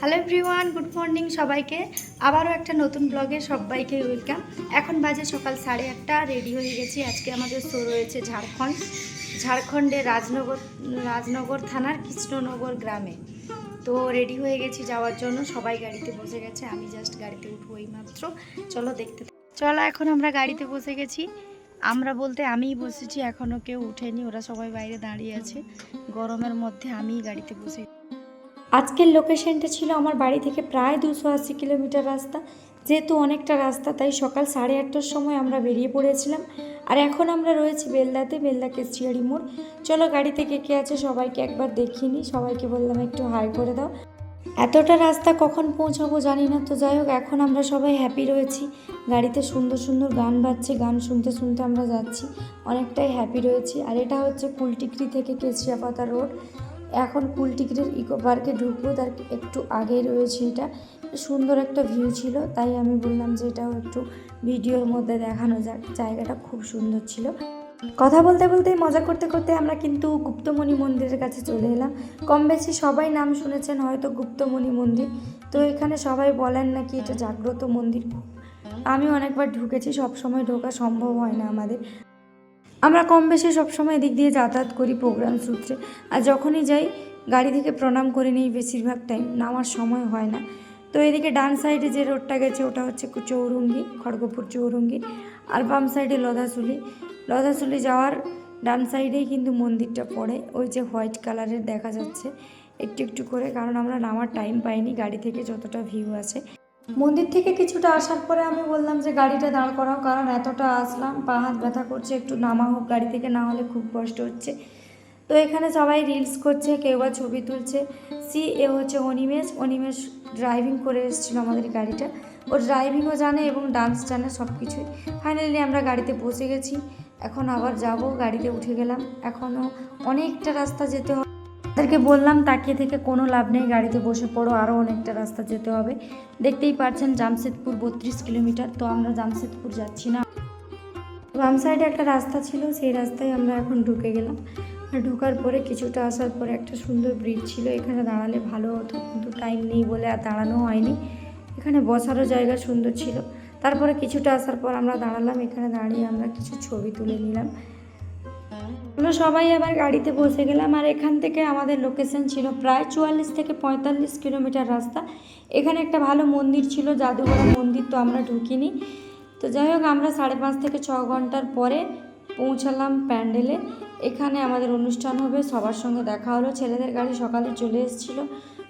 Hello everyone good morning সবাইকে। আবারও একটা নতুন ব্লগে সবাইকে ওয়েলকাম এখন বাজে সকাল সাড়ে আটটা রেডি হয়ে গেছি। আজকে আমাদের শো রয়েছে ঝাড়খণ্ড। ঝাড়খণ্ডের রাজনগর রাজনগর থানার কৃষ্ণনগর গ্রামে। তো রেডি হয়ে গেছি যাওয়ার জন্য। সবাই গাড়িতে বসে গেছে, আমি জাস্ট গাড়িতে উঠবো এই মাত্র চলো দেখতে চলো, এখন আমরা গাড়িতে বসে গেছি। আমরা বলতে আমিই বসেছি এখনও কেউ উঠেনি, ওরা সবাই বাইরে দাঁড়িয়ে আছে। গরমের মধ্যে আমিই গাড়িতে বসে আজকের লোকেশনটা ছিল আমার বাড়ি থেকে প্রায় দুশো আশি কিলোমিটার রাস্তা। যেহেতু অনেকটা রাস্তা, তাই সকাল সাড়ে আটটার সময় আমরা বেরিয়ে পড়েছিলাম। আর এখন আমরা রয়েছি বেলদাতে, বেলদা কেশিয়ারি মোড়। চলো গাড়িতে কে কে আছে সবাইকে একবার দেখিনি সবাইকে বললাম একটু হাই করে দাও। এতটা রাস্তা কখন পৌঁছাবো জানি না, তো যাই হোক, এখন আমরা সবাই হ্যাপি রয়েছি। গাড়িতে সুন্দর সুন্দর গান বাজছে, গান শুনতে শুনতে আমরা যাচ্ছি। অনেকটাই হ্যাপি রয়েছি। আর এটা হচ্ছে কুলটিকরি থেকে কেশিয়াপাতা রোড এখন কুলটিকরির ইকো পার্কে ঢুকবো, তার একটু আগে রয়েছে এটা। সুন্দর একটা ভিউ ছিল, তাই আমি বললাম যে এটাও একটু ভিডিওর মধ্যে দেখানো যাক, জায়গাটা খুব সুন্দর ছিল। কথা বলতে বলতে মজা করতে করতে আমরা কিন্তু গুপ্তমণি মন্দিরের কাছে চলে এলাম। কম বেশি সবাই নাম শুনেছেন, হয়তো গুপ্তমণি মন্দির। তো এখানে সবাই বলেন নাকি এটা জাগ্রত মন্দির আমি অনেকবার ঢুকেছি সব সময় ঢোকা সম্ভব হয় না আমাদের। আমরা কম বেশি সবসময় এদিক দিয়ে যাতায়াত করি প্রোগ্রাম সূত্রে। আর যখনই যাই, গাড়ি থেকে প্রণাম করে নিই বেশিরভাগ টাইম নামার সময় হয় না। তো এদিকে ডান সাইডে যে রোডটা গেছে, ওটা হচ্ছে চৌরঙ্গি, খড়গপুর চৌরঙ্গি। আর বাম সাইডে লদাশুলি লদাশুলি যাওয়ার ডান সাইডেই কিন্তু মন্দিরটা পড়ে। ওই যে হোয়াইট কালারের দেখা যাচ্ছে। একটু একটু করে, কারণ আমরা নামার টাইম পাইনি, গাড়ি থেকে যতটা ভিউ আছে। মন্দির থেকে কিছুটা আসার পরে আমি বললাম যে গাড়িটা দাঁড় করাও, কারণ এতটা আসলাম, পা হাত ব্যথা করছে, একটু নামা হোক গাড়ি থেকে, না হলে খুব কষ্ট হচ্ছে। তো এখানে সবাই রিলস করছে, কেউ বা ছবি তুলছে। সি, এ হচ্ছে অনিমেষ অনিমেষ ড্রাইভিং করে এসেছিল আমাদের গাড়িটা। ও ড্রাইভিংও জানে এবং ডান্স জানে সব কিছুই ফাইনালি আমরা গাড়িতে বসে গেছি। এখন আবার যাব, গাড়িতে উঠে গেলাম। এখনও অনেকটা রাস্তা যেতে হবে। তাদেরকে বললাম, তাকিয়ে থেকে কোনো লাভ নেই, গাড়িতে বসে পড়ো আরও অনেকটা রাস্তা যেতে হবে। দেখতেই পারছেন জামশেদপুর বত্রিশ কিলোমিটার, তো আমরা জামশেদপুর যাচ্ছি না। বাম সাইডে একটা রাস্তা ছিল, সেই রাস্তায় আমরা এখন ঢুকে গেলাম। আর ঢোকার পরে কিছুটা আসার পরে একটা সুন্দর ব্রিজ ছিল, এখানে দাঁড়ালে ভালো হতো, কিন্তু টাইম নেই বলে আর দাঁড়ানো হয়নি। এখানে বসারও জায়গা সুন্দর ছিল। তারপরে কিছুটা আসার পর আমরা দাঁড়ালাম, এখানে দাঁড়িয়ে আমরা কিছু ছবি তুলে নিলাম। আমরা সবাই আবার গাড়িতে বসে গেলাম আর এখান থেকে আমাদের লোকেশন ছিল প্রায় চুয়াল্লিশ থেকে পঁয়তাল্লিশ কিলোমিটার রাস্তা। এখানে একটা ভালো মন্দির ছিল, জাদুঘরা মন্দির তো আমরা ঢুকিনি। তো যাই হোক, আমরা সাড়ে পাঁচ থেকে ছ ঘণ্টার পরে পৌঁছালাম প্যান্ডেলে। এখানে আমাদের অনুষ্ঠান হবে, সবার সঙ্গে দেখা হলো। ছেলেদের গাড়ি সকালে চলে এসেছিল,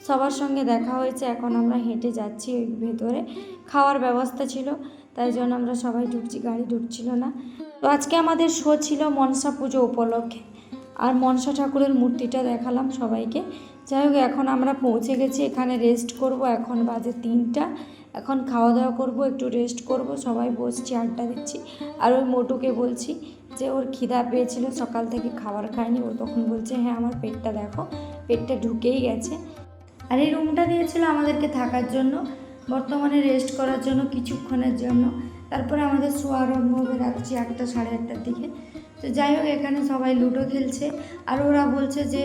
সবার সঙ্গে দেখা হয়েছে। এখন আমরা হেঁটে যাচ্ছি ভেতরে। খাওয়ার ব্যবস্থা ছিল। তাই জন্য আমরা সবাই ঢুকছি, গাড়ি ঢুকছিল না। তো আজকে আমাদের শো ছিল মনসা পুজো উপলক্ষে। আর মনসা ঠাকুরের মূর্তিটা দেখালাম সবাইকে। যাই হোক, এখন আমরা পৌঁছে গেছি, এখানে রেস্ট করব। এখন বাজে তিনটা। এখন খাওয়া দাওয়া করব, একটু রেস্ট করব। সবাই বসছি, আড্ডা দিচ্ছি। আর ওই মোটুকে বলছি যে ওর খিদা পেয়েছিল, সকাল থেকে খাবার খায়নি। ও তখন বলছে হ্যাঁ আমার পেটটা দেখো, পেটটা ঢুকেই গেছে। আর এই রুমটা দিয়েছিল আমাদেরকে থাকার জন্য। বর্তমানে রেস্ট করার জন্য কিছুক্ষণের জন্য। তারপরে আমাদের শো আরম্ভ হবে রাত্রি আটটা, সাড়ে আটটার দিকে। তো যাই হোক, এখানে সবাই লুডো খেলছে। আর ওরা বলছে যে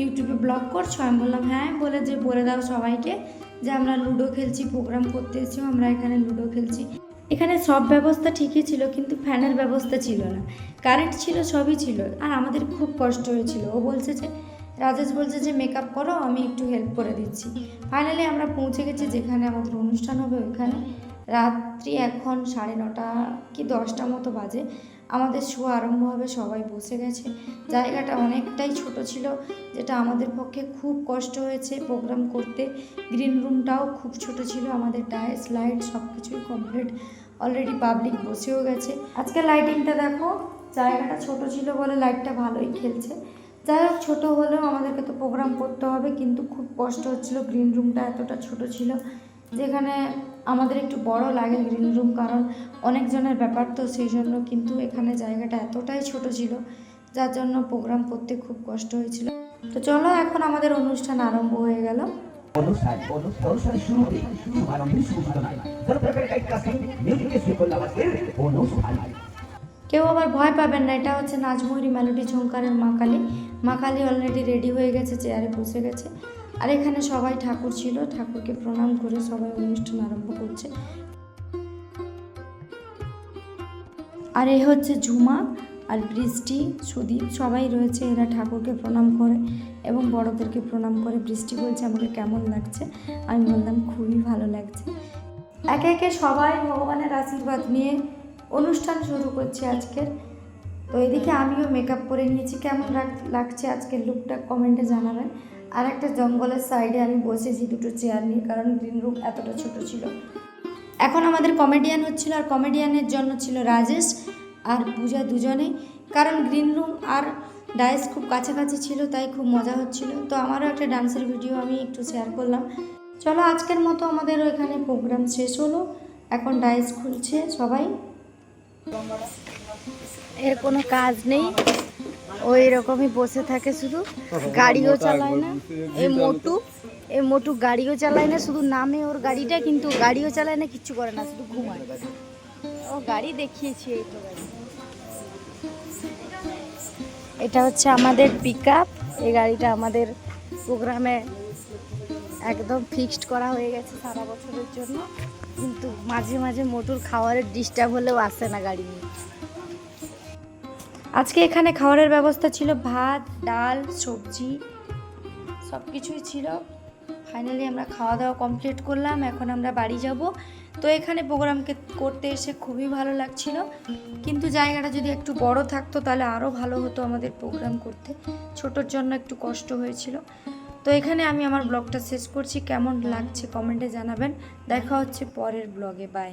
ইউটিউবে ব্লগ করছ? আমি বললাম হ্যাঁ বলে যে, বলে দাও সবাইকে যে, আমরা লুডো খেলছি প্রোগ্রাম করতে এসেছি আমরা এখানে লুডো খেলছি। এখানে সব ব্যবস্থা ঠিকই ছিল, কিন্তু ফ্যানের ব্যবস্থা ছিল না। কারেন্ট ছিল, সবই ছিল। আর আমাদের খুব কষ্ট হয়েছিল। ও বলছে যে রাজেশ বলছে যে মেকআপ করো, আমি একটু হেল্প করে দিচ্ছি। ফাইনালি আমরা পৌঁছে গেছি যেখানে আমাদের অনুষ্ঠান হবে ওইখানে। রাত্রি এখন সাড়ে নটা কি দশটা মতো বাজে। আমাদের শো আরম্ভ হবে, সবাই বসে গেছে। জায়গাটা অনেকটাই ছোট ছিল, যেটা আমাদের পক্ষে খুব কষ্ট হয়েছে প্রোগ্রাম করতে। গ্রিন রুমটাও খুব ছোট ছিল, আমাদের ডায়েস লাইট সব কিছুই কমপ্লিট অলরেডি পাবলিক বসেও গেছে। আজকে লাইটিংটা দেখো, জায়গাটা ছোট ছিল বলে লাইটটা ভালোই খেলছে। যাই হোক ছোটো হলেও আমাদেরকে তো প্রোগ্রাম করতে হবে কিন্তু খুব কষ্ট হচ্ছিল গ্রিন রুমটা এতটা ছোট ছিল যেখানে আমাদের একটু বড় লাগে গ্রিন রুম কারণ অনেকজনের ব্যাপার তো সেই জন্য কিন্তু এখানে জায়গাটা এতটাই ছোট ছিল যার জন্য প্রোগ্রাম করতে খুব কষ্ট হয়েছিল তো চলো এখন আমাদের অনুষ্ঠান আরম্ভ হয়ে গেল অনুষ্ঠান কাছে মিউজিকে সুফল আওয়াজের অনুষ্ঠান কেউ আবার ভয় পাবেন না, এটা হচ্ছে নাচময়ূরী মেলোডি ঝঙ্কারের মা কালী। মা কালী অলরেডি রেডি হয়ে গেছে চেয়ারে বসে গেছে। আর এখানে সবাই ঠাকুর ছিল, ঠাকুরকে প্রণাম করে সবাই অনুষ্ঠান আরম্ভ করছে। আর এ হচ্ছে ঝুমা আর বৃষ্টি, সুদীপ, সবাই রয়েছে, এরা ঠাকুরকে প্রণাম করে এবং বড়দেরকে প্রণাম করে। বৃষ্টি বলছে আমাকে কেমন লাগছে? আমি বললাম, খুবই ভালো লাগছে। একে একে সবাই ভগবানের আশীর্বাদ নিয়ে অনুষ্ঠান শুরু করছে আজকের। তো এদিকে আমিও মেকআপ করে নিয়েছি। কেমন লাগ- লাগছে আজকের লুকটা কমেন্টে জানাবেন। আর একটা জঙ্গলের সাইডে আমি বসেছি দুটো চেয়ার নিয়ে, কারণ গ্রিন রুম এতটা ছোট ছিল। এখন আমাদের কমেডিয়ান হচ্ছিল, আর কমেডিয়ানের জন্য ছিল রাজেশ আর পূজা দুজনেই কারণ গ্রিন রুম আর ডায়েস খুব কাছাকাছি ছিল, তাই খুব মজা হচ্ছিল। তো আমারও একটা ডান্সের ভিডিও আমি একটু শেয়ার করলাম। চলো আজকের মতো আমাদের এখানে প্রোগ্রাম শেষ হলো। এখন ডায়েস খুলছে সবাই। এর কোনো কাজ নেই। ওই রকমই বসে থাকে শুধু। গাড়িও চালায় না। এই মোটু এই মোটু গাড়িও চালায় না। শুধু নামে ওর গাড়িটা, কিন্তু গাড়িও চালায় না, কিচ্ছু করে না, শুধু ঘুমায়। ও গাড়ি দেখিয়েছি এই তো এটা হচ্ছে আমাদের পিক এই গাড়িটা আমাদের প্রোগ্রামে একদম ফিক্সড করা হয়ে গেছে সারা বছরের জন্য। কিন্তু মাঝে মাঝে মোটর খাওয়ারের ডিস্টার্ব হলেও আসে না গাড়ি নিয়ে। আজকে এখানে খাওয়ারের ব্যবস্থা ছিল ভাত, ডাল, সবজি সব কিছুই ছিল। ফাইনালি আমরা খাওয়া দাওয়া কমপ্লিট করলাম, এখন আমরা বাড়ি যাব। তো এখানে প্রোগ্রামকে করতে এসে খুবই ভালো লাগছিল। কিন্তু জায়গাটা যদি একটু বড় থাকতো তাহলে আরও ভালো হতো আমাদের প্রোগ্রাম করতে। ছোটোর জন্য একটু কষ্ট হয়েছিল। তো এখানে আমি আমার ব্লগটা শেষ করছি। কেমন লাগছে কমেন্টে জানাবেন। দেখা হচ্ছে পরের ব্লগে। বাই।